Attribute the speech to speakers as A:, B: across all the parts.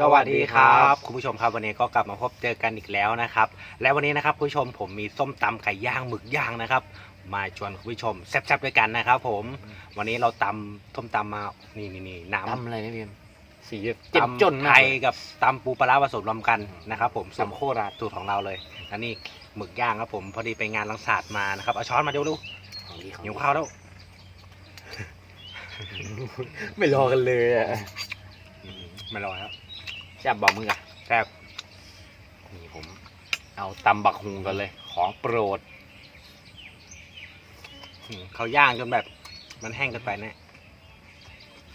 A: สวัสดีครับ คุณผู้ชมครับวันนี้ก็กลับมาพบเจอกันอีกแล้วนะครับ และวันนี้นะครับคุณผู้ชมผมมีส้มตำไก่ย่างหมึกย่างนะครับ มาชวนคุณผู้ชมแซ่บๆด้วยกันนะครับ ผม วันนี้เราตำส้มตำมานี่นี่นี่น้ำ
B: ตำอะไรนะพี่เอ็มสีเจ็บ
A: ตำ
B: จน
A: ไท
B: มาก
A: ยกับตำปูปลาร้าผสมรวมกันนะครับผมสูตร
B: ตำโคราช
A: สูตรของเราเลยและนี่หมึกย่างครับผมพอดีไปงานลังศาสตร์มานะครับเอาช้อนมาดูดู
B: ของดีของ
A: หิวข้าวแล้ว
B: ไม่รอกันเลยอะ
A: อืมไม่รอแล้ว
B: แซ่บบอกมึงอะ
A: แซ่บ
B: นี่ผม เอาตำบักฮุงกันเลย ของโปรด
A: อืมเขาย่างจนแบบ มันแห้งเกันไปเนี่ย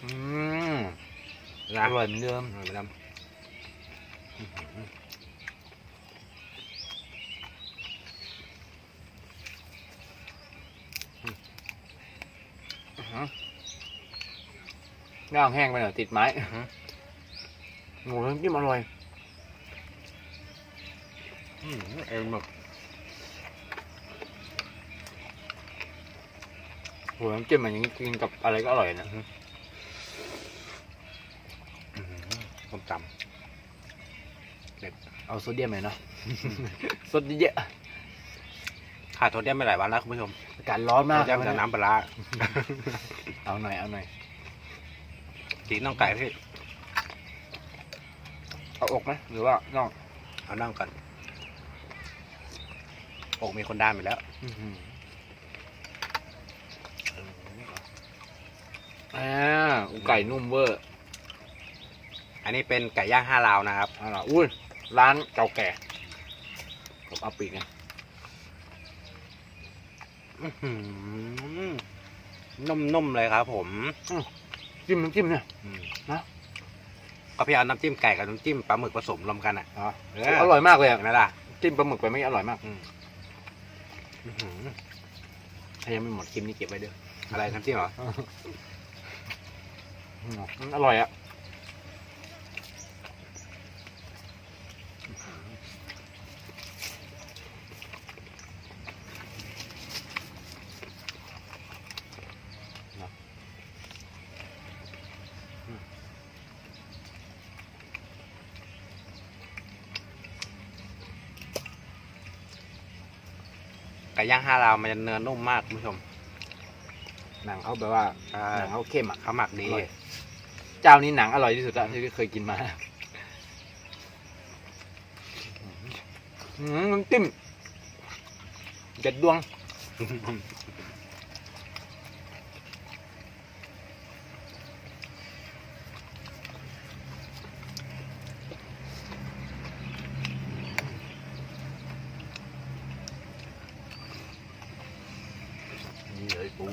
B: อืม
A: นะ
B: อร่อยเหมือนเดิม
A: อืมไปดำ
B: ย่างแห้งไปหน่อยติดไม้ โอ้ยน้ำจิ้มอร่อย
A: อืมเอ็มแบบ
B: โหน้ำจิ้มมันอยังนี้กินกับอะไรก็อร่อยนะ
A: ส้มต
B: เอาโซเดียมหน่อยเนาะสดเยอะำ
A: ขาดโซเดียมไปหลายวันแล้วคุณผู้ชม
B: ๆอากาศร้อนมาก
A: โซเดียมจากน้ำปลาร้า
B: เอาหน่อยเอาหน่อย
A: สีน้องไก่พี่
B: เอาอกไหมหรือว่าน่อง
A: เอานั่งก่อนอกมีคนด้านไปแล้ว
B: อื้อหืออ่าไก่นุ่มเวอร์
A: อันนี้เป็นไก่ย่างห้าลาวนะครับ
B: เอ่าอุ้ยร้านเก่าแก่ ผมเอาปีกไง
A: อื้อหือนุ่มๆเลยครับผม
B: จิ้มน้ำจิ้มเนี่ย
A: อืม
B: นะ
A: ก็พี่เอาน้ำจิ้มไก่กับน้ำจิ้มปลาหมึกผสมรวมกันอะ
B: อ๋อ
A: เอ
B: ร่อยมากเลยอะ
A: เห็นไหมล่ะ
B: จิ้มปลาหมึกไปไม่อร่อยมาก
A: อืม อื้อหือ
B: ถ้ายังไม่หมดคลิปนี้เก็บไว้เด้อ
A: อะไรน้ำจิ้มเหรอ
B: อืมมันอร่อยอะ
A: ไก่ย่างห้าลาวมันจะเนื้อนุ่มมากคุณผู้ชม
B: หนังเขาแบบว่า
A: ใช่
B: หนังเขาเข้มอะ
A: เขาหมักดี
B: อร่อย เจ้านี้หนังอร่อยที่สุดอะที่เคยกินมาอืมน้ำจิ้มเด็ดดวง ปู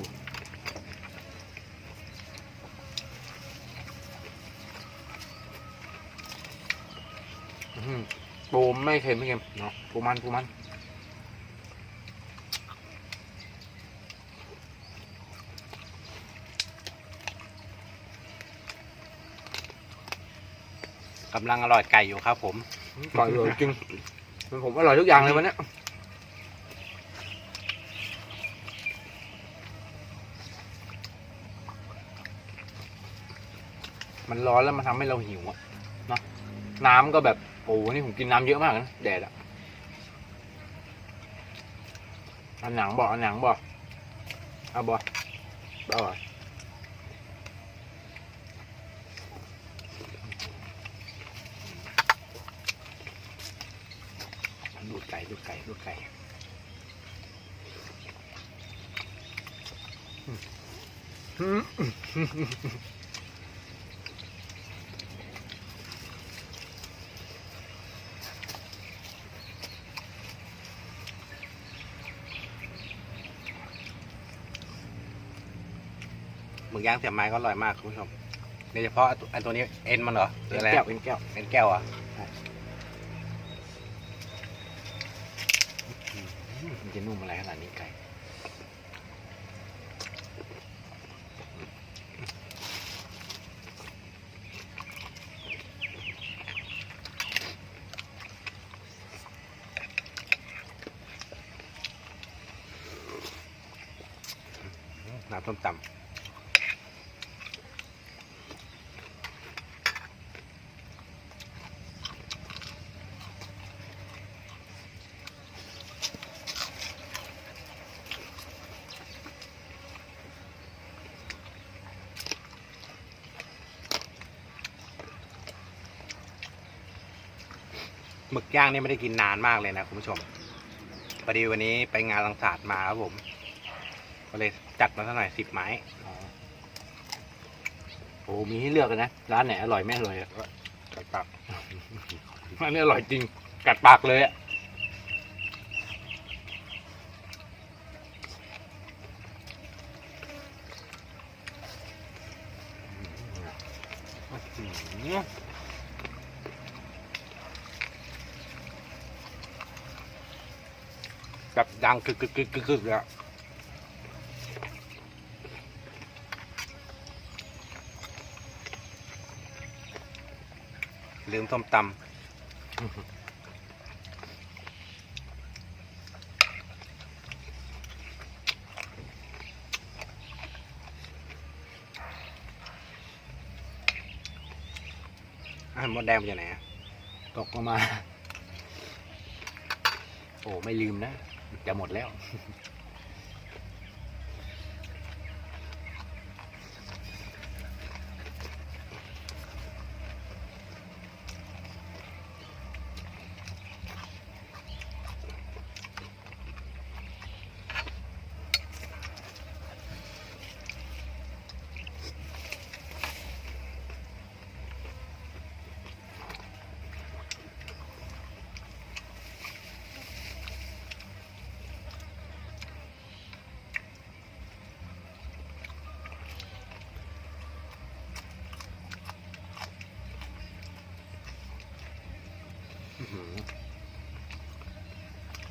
B: อื้อหือปูไม่เค็มไม่เค็มเนาะปูมันปูมัน
A: กำลังอร่อยไก่อยู่ครับผม
B: อร่อยเลยจริงเป็นผมอร่อยทุกอย่างเลยวันเนี้ มันร้อนแล้วมันทำให้เราหิวอะเนาะน้ำก็แบบโอ้โหนี่ผมกินน้ำเยอะมากนะแดดอะอันหนังบอกอันหนังบอกเอาบอกเอาอ
A: ดูดไก่ดูดไก่ดูดไก่ หมึกย่างเสียบไม้ก็อร่อยมากคุณผู้ชมโดยเฉพาะอันตัวนี้เอ็นมันเหรอหรืออะไร
B: แก้วเป็นแก้ว
A: เอ็นแก้วอะ
B: มันจะนุ่มอะไรขนาดนี้ไก่
A: น้ำส้มตำ หมึกย่างนี่ไม่ได้กินนานมากเลยนะคุณผู้ชมพอดีวันนี้ไปงานลังสาดมาครับผม ก็เลยจัดมาสักหน่อยสิบไม้
B: โอ้มีให้เลือกกันนะ ร้านไหนอร่อยไม่อร่อยอะ
A: กัดปัก
B: อันนี้อร่อยจริง กัดปากเลยอะอื้อหื
A: แบบดังกึกกึกกึกกึกกึกเลยลืมส้มตำอะมดแดงไปจากไหน
B: ตกลงมา โอ้ ไม่ลืมนะ จะหมดแล้ว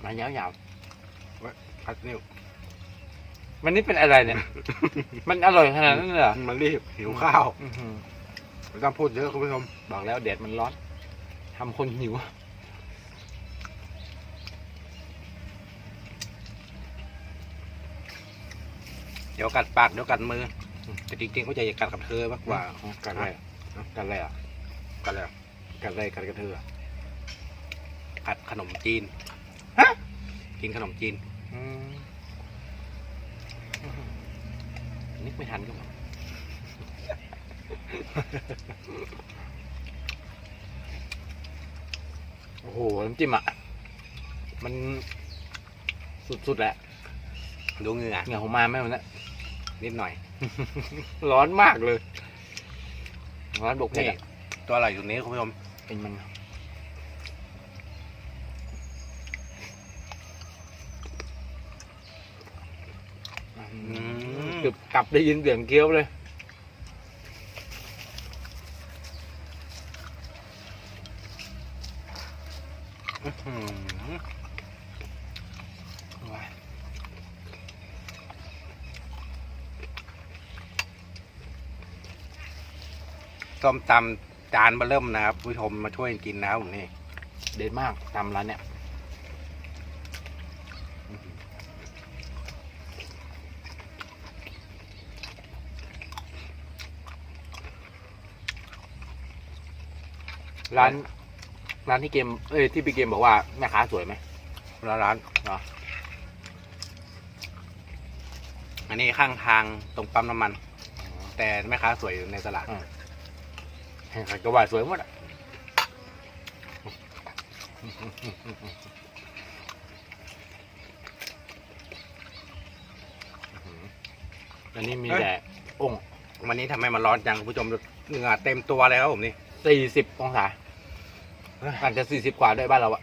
B: มายาว
A: พัดนิ้ว
B: ๆมันนี่เป็นอะไรเนี่ย มันอร่อยขนาดนั้นเลยเหรอ
A: มันรีบหิวข้าว
B: อื้อหือ
A: ไม่ต้องพูดเยอะคุณผู้ชม
B: บอกแล้วแดดมันร้อนทำคนหิว
A: เดี๋ยวกัดปากเดี๋ยวกัดมือ แต่จริงๆก็จะอยากกัดกับเธอมากกว่า
B: กัดอะไรอะกัดอะไรอะ
A: กัดแล้ว
B: กัดอะไรกัดกระเทือ
A: กัดขนมจีน
B: ฮะ
A: กินขนมจีน
B: อืมนึกไม่ทันก็บอกโอ้โหน้ำจิ้มอะ มันสุดๆแหละ
A: ดูเหงื่อ
B: เหงื่อผมมาไหมวันนี้
A: นิดหน่อย
B: ร้อนมากเลย ร้อนบกเผ็ด
A: นี่
B: อะ
A: ตัวอะไรอยู่นี้คุณผู้ชม
B: เป็นมัน
A: ม
B: กึบกลับได้ยินเสียงเคี้ยวเลย
A: ซ้อหือส้มตำจานมาเริ่มนะครับคุณผู้ชมมาช่วยกินนะครับผมนี่
B: เด็ดมากตำร้านเนี่ย ร้าน ร้านที่เกม เอ้ยที่พี่เกมบอกว่าแม่ค้าสวยไหม
A: ร้านร้าน
B: เนาะ
A: อันนี้ข้างทางตรงปั๊มน้ำมัน แต่แม่ค้าสวยอยู่ในตลาด
B: ใครก็ว่าสวยหมดอะอันนี้มี
A: เอ้ย
B: แต่องค์
A: วันนี้ทำไมมันร้อนจังคุณผู้ชมเหงื่อเต็มตัวเลยครับผมนี่
B: สี่สิบองศาอาจจะสี่สิบกว่าด้วยบ้านเราอะ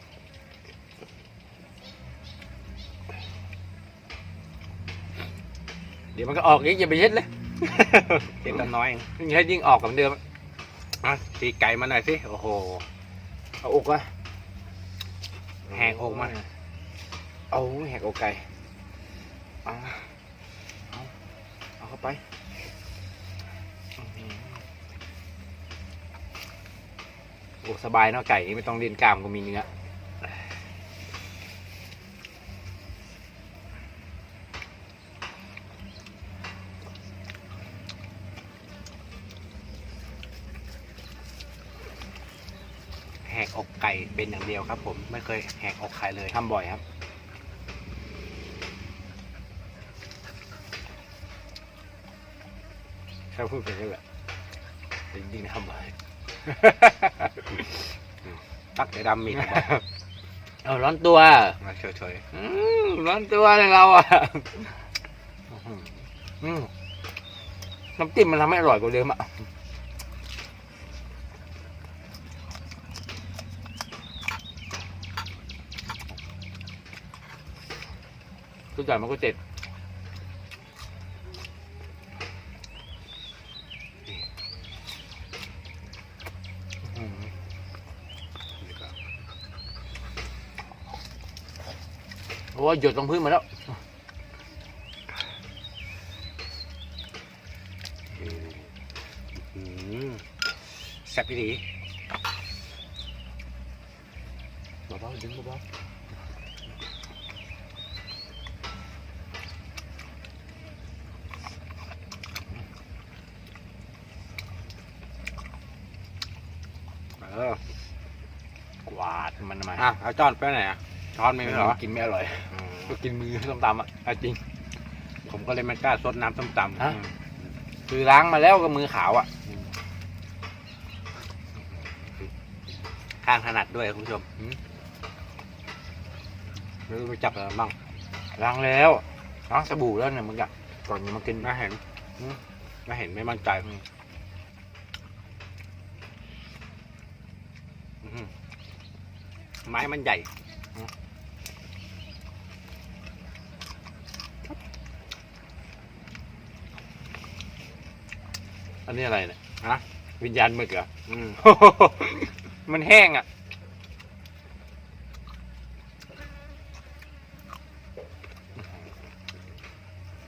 B: เดี๋ยวมันก็ออกอีกอย่าไปเช็ดเลย
A: เห็นแตน้อยเอง
B: ยิ่งให้ยิ่งออกกับเดิม
A: อะตีไก่มาหน่อยสิ โอ้โห
B: เอาอกอะ
A: แหกอกมา
B: เอาแหกอกไก่เอาเอาเอาเข้าไปอื้อหือ โอ้สบายเนาะไก่นี่ไม่ต้องเล่นกล้ามก็มีเนื้อ
A: แหกอกไก่เป็นอย่างเดียวครับ ผมไม่เคยแหกอกใครเลย
B: ทำบ่อยครับแค่พูดไปนี่แหละจริงๆทำบ่อย
A: ตักใจดำมีบอก
B: เอาร้อนตัว
A: มาเฉย
B: อืมร้อนตัวเลยเราอะอืมน้ำจิ้มมันทำให้อร่อยกว่าเดิมอะกูจ่ายมันก็เจ็ดอืม โอ้ยหยดลงพื้นมาแล้ว
A: ๆอืมแซ่บดี
B: เบาๆดึงเบา
A: เออ
B: ๆกวาดมันมา
A: อะเอาจอนไปไหนอะช้อนไม่มีเหรอ
B: กินไม่อร่อย
A: อืม
B: ก็กินมือส้มตำอะเอาจริง
A: ผมก็เลยไม่กล้าซดน้ำส้มตำ
B: ฮะ
A: อืม
B: คือล้างมาแล้วก็มือขาวอะ
A: ข้างถนัดด้วยคุณผู้ชม
B: อืม
A: ไม่รู้ไปจับอะไรบ้าง
B: ล้างแล้วล้างสบู่แล้วเนี่ยมึงอะก่อนจะมากิน
A: ไม่เห็นอืมไม่เห็นไม่มั่นใจอืมอืมไม้มันใหญ่
B: อั นนี้อะไรเนี่ย
A: ฮะ
B: วิญญาณหมึกเหรอ
A: อืม
B: มันแห้งอะ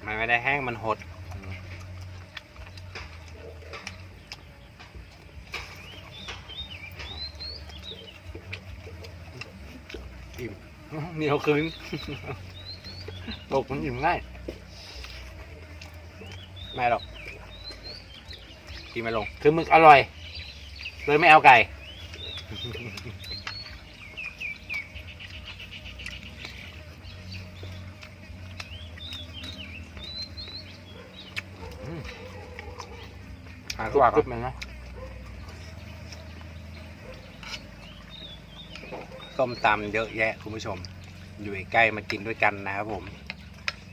A: มันไม่ได้แห้งมันหด
B: เหนียวคืน ตกมันอิ่มง่าย
A: ไม่หรอก กินไม่ลง
B: คือหมึกอร่อย เลยไม่เอาไก่
A: หา
B: ก
A: กว่า
B: รึบมันนะ
A: ส้มตำเยอะแยะคุณผู้ชม อยู่ใกล้มากินด้วยกันนะครับผม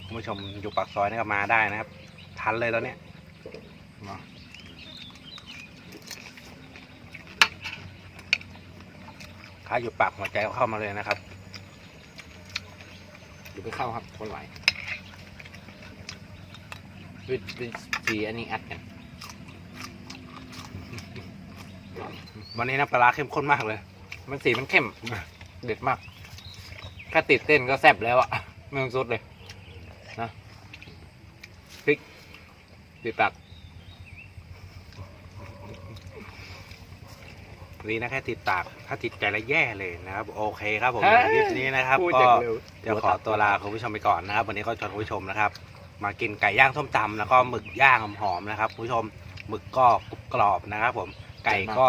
A: คุณผู้ชมอยู่ปากซอยนี่ก็มาได้นะครับ ทันเลยตอนเนี้ยมา ถ้าอยู่ปากหัวใจก็เข้ามาเลยนะครับ
B: เดี๋ยวไปเข้าครับคนไหววิดวิดสีอันนี้อัดกัน
A: วันนี้น้ำปลาร้าเข้มข้นมากเลย
B: มันสีมันเข้ม เด็ดมาก ถ้าติดเต้นก็แซ่บแล้วอะไม่ต้องซดเลยนะพริกติดปาก
A: นี่นะแค่ติดตากถ้าติดใจแล้วแย่เลยนะครับ โอเคครับผม
B: เฮ้ย
A: คลิปนี้นะครับ
B: พูด
A: ก็
B: อย่างเร็ว
A: เดี๋ยวขอตัวลาคุณผู้ชมไปก่อนนะครับ วันนี้ก็ชวนคุณผู้ชมนะครับ มากินไก่ย่างส้มตำแล้วก็หมึกย่างหอมๆนะครับคุณผู้ชมหมึกก็กรุบกรอบนะครับ ผมไก่ก็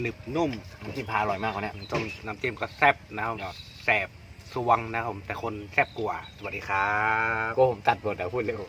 A: หนึบนุ่ม
B: น้ำจิ้มพาอร่อยมากกว่านี้
A: ต้มน้ำจิ้มก็แซ่บนะครับแสบสวงนะครับผมแต่คนแซ่บกว่าสวัสดีครับ
B: ก็ผมตัดบทแต่พูดเร็ว